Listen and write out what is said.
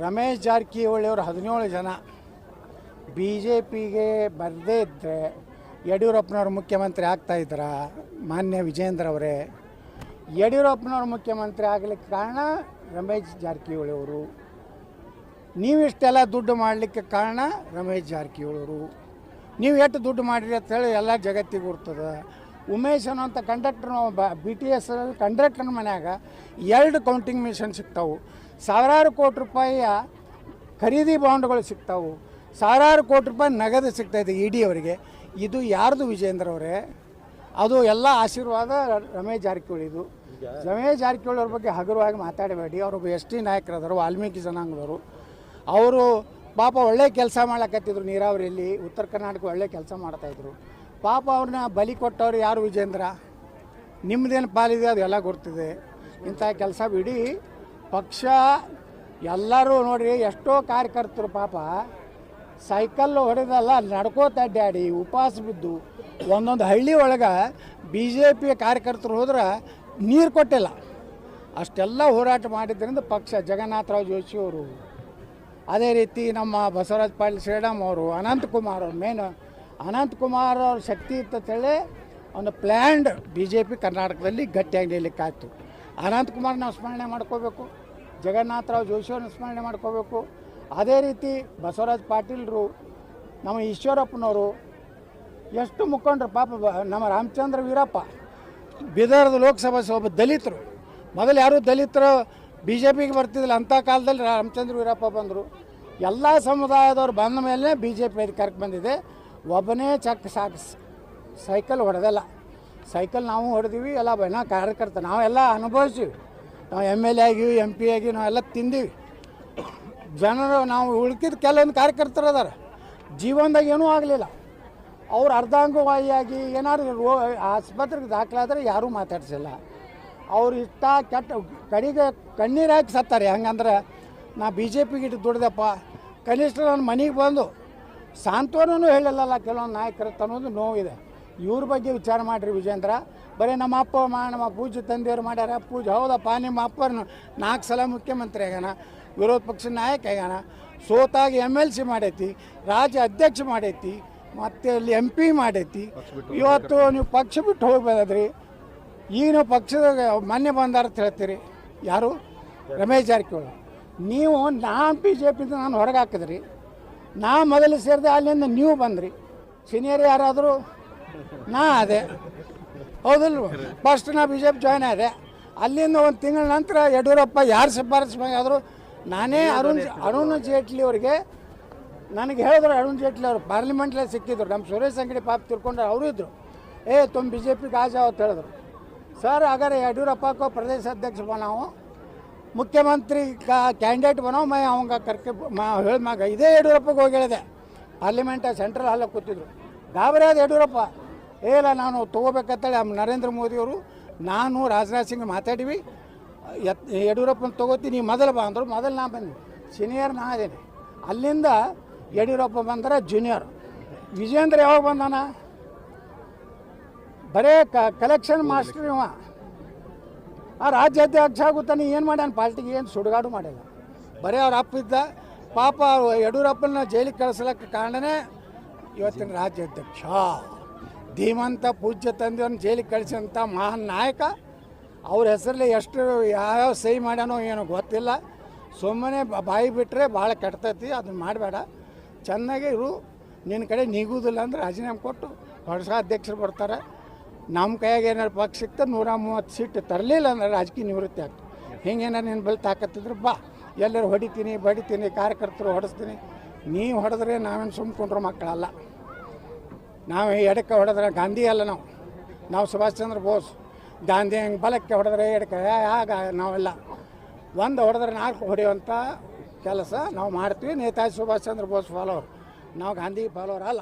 ರಮೇಶ್ ಜಾರಕಿಹೊಳಿ ಅವರು ಹದಿನೇಳು ಜನ. ಬಿ ಜೆ ಪಿಗೆ ಬರದೇ ಇದ್ದರೆ ಯಡಿಯೂರಪ್ಪನವ್ರು ಮುಖ್ಯಮಂತ್ರಿ ಆಗ್ತಾ ಇದ್ರ ಮಾನ್ಯ ವಿಜೇಂದ್ರ ಅವರೇ. ಯಡಿಯೂರಪ್ಪನವ್ರು ಮುಖ್ಯಮಂತ್ರಿ ಆಗಲಿಕ್ಕೆ ಕಾರಣ ರಮೇಶ್ ಜಾರಕಿಹೊಳಿ ಅವರು ನೀವಿಷ್ಟೆಲ್ಲ ದುಡ್ಡು ಮಾಡಲಿಕ್ಕೆ ಕಾರಣ ರಮೇಶ್ ಜಾರಕಿಹೊಳಿ ಅವರು ನೀವು ಎಷ್ಟು ದುಡ್ಡು ಮಾಡಿರಿ ಅಂತ ಹೇಳಿ ಎಲ್ಲ ಜಗತ್ತಿಗೆ ಗುರ್ತದೆ ಉಮೇಶ್ ಅನ್ನೋಂಥ conductor B T S conductor ಮನ್ಯಾಗ ಎರಡು ಕೌಂಟಿಂಗ್ ಮಿಷನ್ ಸಿಗ್ತಾವು. ಸಾವಿರಾರು ಕೋಟಿ ರೂಪಾಯಿಯ ಖರೀದಿ ಬಾಂಡ್ಗಳು ಸಿಗ್ತಾವೆ. ಸಾವಿರಾರು ಕೋಟಿ ರೂಪಾಯಿ ನಗದು ಸಿಗ್ತಾಯಿದೆ ಇ ಡಿ ಅವರಿಗೆ. ಇದು ಯಾರ್ದು ವಿಜೇಂದ್ರ ಅವರೇ? ಅದು ಎಲ್ಲ ಆಶೀರ್ವಾದ ರಮೇಶ್ ಜಾರಕಿಹೊಳಿ ಇದು. ರಮೇಶ್ ಜಾರಕಿಹೊಳಿ ಅವ್ರ ಬಗ್ಗೆ ಹಗುರವಾಗಿ ಮಾತಾಡಬೇಡಿ. ಅವರು ಎಸ್ ಟಿ ನಾಯಕರಾದರು ವಾಲ್ಮೀಕಿ ಜನಾಂಗದವರು. ಅವರು ಪಾಪ ಒಳ್ಳೆ ಕೆಲಸ ಮಾಡ್ಲಕತ್ತಿದ್ರು ನೀರಾವರಿಯಲ್ಲಿ. ಉತ್ತರ ಕರ್ನಾಟಕ ಒಳ್ಳೆ ಕೆಲಸ ಮಾಡ್ತಾಯಿದ್ರು ಪಾಪ ಅವ್ರನ್ನ ಬಲಿ ಕೊಟ್ಟವ್ರು ಯಾರು ವಿಜೇಂದ್ರ ನಿಮ್ಮದೇನು ಪಾಲಿದೆ ಅದು ಎಲ್ಲ ಗೊತ್ತಿದೆ. ಇಂಥ ಕೆಲಸ ಬಿಡಿ. ಪಕ್ಷ ಎಲ್ಲರೂ ನೋಡ್ರಿ ಎಷ್ಟೋ ಕಾರ್ಯಕರ್ತರು ಪಾಪ ಸೈಕಲ್ ಹೊಡೆದಲ್ಲ ನಡ್ಕೋತ ಅಡ್ಡಾಡಿ ಉಪವಾಸ ಬಿದ್ದು, ಒಂದೊಂದು ಹಳ್ಳಿ ಒಳಗೆ ಬಿ ಜೆ ಪಿ ಕಾರ್ಯಕರ್ತರು ಹೋದ್ರೆ ನೀರು ಕೊಟ್ಟಿಲ್ಲ. ಅಷ್ಟೆಲ್ಲ ಹೋರಾಟ ಮಾಡಿದ್ರಿಂದ ಪಕ್ಷ ಜಗನ್ನಾಥರಾವ್ ಜೋಶಿಯವರು ಅದೇ ರೀತಿ ನಮ್ಮ ಬಸವರಾಜ ಪಾಟೀಲ್ ಶ್ರೀರಾಮ್ ಅವರು ಅನಂತಕುಮಾರ್ ಅವರು ಮೇನ್ ಅನಂತಕುಮಾರ್ ಅವ್ರ ಶಕ್ತಿ ಇತ್ತಂತೇಳಿ ಒಂದು ಪ್ಲ್ಯಾಂಡ್ ಬಿ ಜೆ ಪಿ ಕರ್ನಾಟಕದಲ್ಲಿ ಗಟ್ಟಿಯಾಗಿ ನಿಲ್ಲಕ್ಕಾಯ್ತು ಅನಂತಕುಮಾರ್ ನಾವು ಸ್ಮರಣೆ ಮಾಡ್ಕೋಬೇಕು. ಜಗನ್ನಾಥರಾವ್ ಜೋಶಿಯವ್ರನ್ನ ಸ್ಮರಣೆ ಮಾಡ್ಕೋಬೇಕು. ಅದೇ ರೀತಿ ಬಸವರಾಜ್ ಪಾಟೀಲ್ರು, ನಮ್ಮ ಈಶ್ವರಪ್ಪನವರು, ಎಷ್ಟು ಮುಖಂಡರು, ಪಾಪ ನಮ್ಮ ರಾಮಚಂದ್ರ ವೀರಪ್ಪ, ಬೀದರ್ದ ಲೋಕಸಭಾ ಒಬ್ಬ ದಲಿತರು. ಮೊದಲು ಯಾರು ದಲಿತರು ಬಿ ಜೆ ಪಿಗೆ ಬರ್ತಿದ್ದಿಲ್ಲ, ಅಂಥ ಕಾಲದಲ್ಲಿ ರಾಮಚಂದ್ರ ವೀರಪ್ಪ ಬಂದರು. ಎಲ್ಲ ಸಮುದಾಯದವ್ರು ಬಂದ ಮೇಲೆ ಬಿ ಜೆ ಪಿ ಅಧಿಕಾರಕ್ಕೆ ಬಂದಿದೆ. ಒಬ್ಬನೇ ಚಕ್ ಸಾಕ್ ಸೈಕಲ್ ಹೊಡೆದಲ್ಲ. ಸೈಕಲ್ ನಾವು ಹೊಡೆದೀವಿ, ಎಲ್ಲ ಬಣ್ಣ ಕಾರ್ಯಕರ್ತ, ನಾವೆಲ್ಲ ಅನುಭವಿಸಿವಿ. ನಾವು ಎಂ ಎಲ್ ಎ ಆಗಿವಿ ಎಂ ಪಿ ಆಗಿ ನಾವೆಲ್ಲ ತಿಂದೀವಿ. ಜನರು ನಾವು ಉಳ್ಕಿದ ಕೆಲವೊಂದು ಕಾರ್ಯಕರ್ತರು ಅದಾರ. ಜೀವನದಾಗ ಏನೂ ಆಗಲಿಲ್ಲ. ಅವ್ರು ಅರ್ಧಾಂಗವಾಯಿಯಾಗಿ ಏನಾದ್ರು ರೋ, ಆಸ್ಪತ್ರೆಗೆ ದಾಖಲಾದ್ರೆ ಯಾರೂ ಮಾತಾಡ್ಸಿಲ್ಲ. ಅವ್ರು ಇಷ್ಟ ಕೆಟ್ಟ ಕಡೆಗೆ ಕಣ್ಣೀರು ಹಾಕಿ ಸತ್ತಾರೆ. ಹಂಗಂದ್ರೆ, ನಾ ಬಿ ಜೆ ಪಿಗೆ ಇಟ್ಟು ದುಡ್ದಪ್ಪ, ಕನಿಷ್ಠ ನನ್ನ ಮನೆಗೆ ಬಂದು ಸಾಂತ್ವನೂ ಹೇಳಿಲ್ಲಲ್ಲ ಕೆಲವೊಂದು ನಾಯಕರು ಅನ್ನೋದು ನೋವಿದೆ. ಇವ್ರ ಬಗ್ಗೆ ವಿಚಾರ ಮಾಡಿರಿ ವಿಜೇಂದ್ರ ಬರೀ ನಮ್ಮ ಅಪ್ಪ ಮಾ ನಮ್ಮ ಪೂಜೆ ತಂದೆಯವ್ರು ಮಾಡ್ಯಾರ. ಪೂಜೆ ಹೌದಪ್ಪ ನಿಮ್ಮ ಅಪ್ಪನ ನಾಲ್ಕು ಸಲ ಮುಖ್ಯಮಂತ್ರಿ ಆಗ್ಯಾನ ವಿರೋಧ ಪಕ್ಷದ ನಾಯಕ ಆಗ್ಯಾನ. ಸೋತಾಗಿ ಎಂ ಎಲ್ ಸಿ ಮಾಡೈತಿ ರಾಜ್ಯ ಅಧ್ಯಕ್ಷ ಮಾಡೈತಿ ಮತ್ತೆ ಅಲ್ಲಿ ಎಂ ಪಿ ಮಾಡೈತಿ. ಇವತ್ತು ನೀವು ಪಕ್ಷ ಬಿಟ್ಟು ಹೋಗ್ಬೋದ್ರಿ ಈಗ ನೀವು ಪಕ್ಷದಾಗ ಮೊನ್ನೆ ಬಂದಾರ ಅಂತ ಹೇಳ್ತೀರಿ. ಯಾರು? ರಮೇಶ್ ಜಾರಕಿಹೊಳಿ. ನೀವು ನಾ ಬಿ ಜೆ ಪಿಯಿಂದ ನಾನು ಹೊರಗೆ ಹಾಕಿದ್ರಿ. ನಾ ಮೊದಲು ಸೇರಿದೆ ಅಲ್ಲಿಂದ ನೀವು ಬಂದ್ರಿ. ಸೀನಿಯರ್ ಯಾರಾದರೂ ನಾ ಅದೇ. ಹೌದಲ್ವ? ಫಸ್ಟ್ ನಾ ಬಿ ಜೆ ಪಿ ಜಾಯ್ನ್ ಆದೆ. ಅಲ್ಲಿಂದ ಒಂದು ತಿಂಗಳ ನಂತರ ಯಡಿಯೂರಪ್ಪ ಯಾರು ಶಿಫಾರಸು ಮಾಡಿದ್ರು ನಾನೇ ಅರುಣ್ ಅರುಣ್ ಜೇಟ್ಲಿ ಅವರಿಗೆ ನನಗೆ ಹೇಳಿದ್ರು ಅರುಣ್ ಜೇಟ್ಲಿ ಅವರು ಪಾರ್ಲಿಮೆಂಟ್ಲೇ ಸಿಕ್ಕಿದ್ರು. ನಮ್ಮ ಸುರೇಶ್ ಅಂಗಡಿ ಪಾಪ ತಿರ್ಕೊಂಡ್ರೆ ಅವರು ಇದ್ದರು ಏ ತುಂಬ ಬಿ ಜೆ ಪಿ ಗಾಜಾವ್ ಅಂತ ಹೇಳಿದ್ರು. ಸರ್ ಹಾಗಾದ್ರೆ ಯಡಿಯೂರಪ್ಪ ಪ್ರದೇಶ ಅಧ್ಯಕ್ಷ ನಾವು. ಮುಖ್ಯಮಂತ್ರಿ ಕಾ ಕ್ಯಾಂಡಿಡೇಟ್ ಬನೋ ಮೈ ಅವಂಗ ಕರ್ಕೆ ಮಾ ಹೇಳಿದ ಮಗ. ಇದೇ ಯಡಿಯೂರಪ್ಪಗೆ ಹೋಗಿ ಹೇಳಿದೆ. ಪಾರ್ಲಿಮೆಂಟ್ ಸೆಂಟ್ರಲ್ ಹಾಲಿಗೆ ಕೂತಿದ್ರು. ಗಾಬರಿ ಆದ ಯಡಿಯೂರಪ್ಪ. ಇಲ್ಲ ನಾನು ತೊಗೋಬೇಕಂತೇಳಿ ನಮ್ಮ ನರೇಂದ್ರ ಮೋದಿಯವರು, ನಾನು ರಾಜನಾಥ್ ಸಿಂಗ್ ಮಾತಾಡಿವಿ. ಎತ್, ಯಡಿಯೂರಪ್ಪನ ತೊಗೋತೀನಿ ನೀವು ಮೊದಲು ಬಾ ಅಂದರು, ಮೊದಲು ನಾ ಬಂದೆ ಸೀನಿಯರ್ ನಾ ಅದೇನೆ. ಅಲ್ಲಿಂದ ಯಡಿಯೂರಪ್ಪ ಬಂದ್ರೆ ಜೂನಿಯರ್ ವಿಜೇಂದ್ರ ಯಾವಾಗ ಬಂದಾನ? ಬರೇ ಕ ಕಲೆಕ್ಷನ್ ಮಾಸ್ಟರ್ ಇವ. ಆ ರಾಜ್ಯಾಧ್ಯಕ್ಷ ಆಗುತ್ತಾನೆ ಏನು ಮಾಡ್ಯಾನ? ಪಾರ್ಟಿಗೆ ಏನು ಸುಡುಗಾಡು ಮಾಡಿಲ್ಲ ಬರೀ ಅವ್ರ ಅಪ್ಪ ಇದ್ದ. ಪಾಪ ಯಡಿಯೂರಪ್ಪನ ಜೈಲಿಗೆ ಕಳಿಸ್ಲಕ್ಕೆ ಕಾರಣನೇ ಇವತ್ತಿನ ರಾಜ್ಯಾಧ್ಯಕ್ಷ. ಧೀಮಂತ ಪೂಜ್ಯ ತಂದೆಯವ್ರನ್ನ ಜೈಲಿಗೆ ಕಳಿಸಿದಂಥ ಮಹಾನ್ ನಾಯಕ, ಅವ್ರ ಹೆಸರಲ್ಲಿ ಎಷ್ಟು ಯಾವ್ಯಾವ ಸಹಿ ಮಾಡ್ಯಾನೋ ಏನೋ ಗೊತ್ತಿಲ್ಲ. ಸುಮ್ಮನೆ ಬಾಯಿ ಬಿಟ್ಟರೆ ಭಾಳ ಕೆಡ್ತೈತಿ ಅದನ್ನ ಮಾಡಬೇಡ. ಚೆನ್ನಾಗಿ ಇರು, ನಿನ್ನ ಕಡೆ ನೀಗುವುದಿಲ್ಲ ಅಂದ್ರೆ ರಾಜೀನಾಮೆ ಕೊಟ್ಟು ಹೊಸ ಅಧ್ಯಕ್ಷರು ಬರ್ತಾರೆ. ನಮ್ಮ ಕೈಯಾಗ ಏನಾರು ಪಕ್ಷ ಸಿಕ್ತದೆ, ನೂರ ಮೂವತ್ತು ಸೀಟ್ ತರಲಿಲ್ಲ ಅಂದ್ರೆ ರಾಜಕೀಯ ನಿವೃತ್ತಿ ಆಗ್ತದೆ. ಹಿಂಗೇನಾರು ನಿನ್ನ ಬಲ್ ತಾಕತ್ತಿದ್ರೆ ಬಾ, ಎಲ್ಲರೂ ಹೊಡಿತೀನಿ, ಬಡಿತೀನಿ, ಕಾರ್ಯಕರ್ತರು ಹೊಡೆಸ್ತೀನಿ. ನೀವು ಹೊಡೆದ್ರೆ ನಾವೇನು ಸುಮ್ಕೊಂಡ್ರು ಮಕ್ಕಳಲ್ಲ. ನಾವು ಎಡಕ್ಕೆ ಹೊಡೆದ್ರೆ ಗಾಂಧಿ ಅಲ್ಲ ನಾವು. ನಾವು ಸುಭಾಷ್ ಚಂದ್ರ ಬೋಸ್. ಗಾಂಧಿ ಹಂಗೆ ಬಲಕ್ಕೆ ಹೊಡೆದ್ರೆ ಎಡಕ್ಕೆ ಆಗ ನಾವೆಲ್ಲ. ಒಂದು ಹೊಡೆದ್ರೆ ನಾಲ್ಕು ಹೊಡೆಯುವಂಥ ಕೆಲಸ ನಾವು ಮಾಡ್ತೀವಿ. ನೇತಾಜಿ ಸುಭಾಷ್ ಚಂದ್ರ ಬೋಸ್ ಫಾಲೋವರ್ ನಾವು ಗಾಂಧಿ ಫಾಲೋವರ್ ಅಲ್ಲ.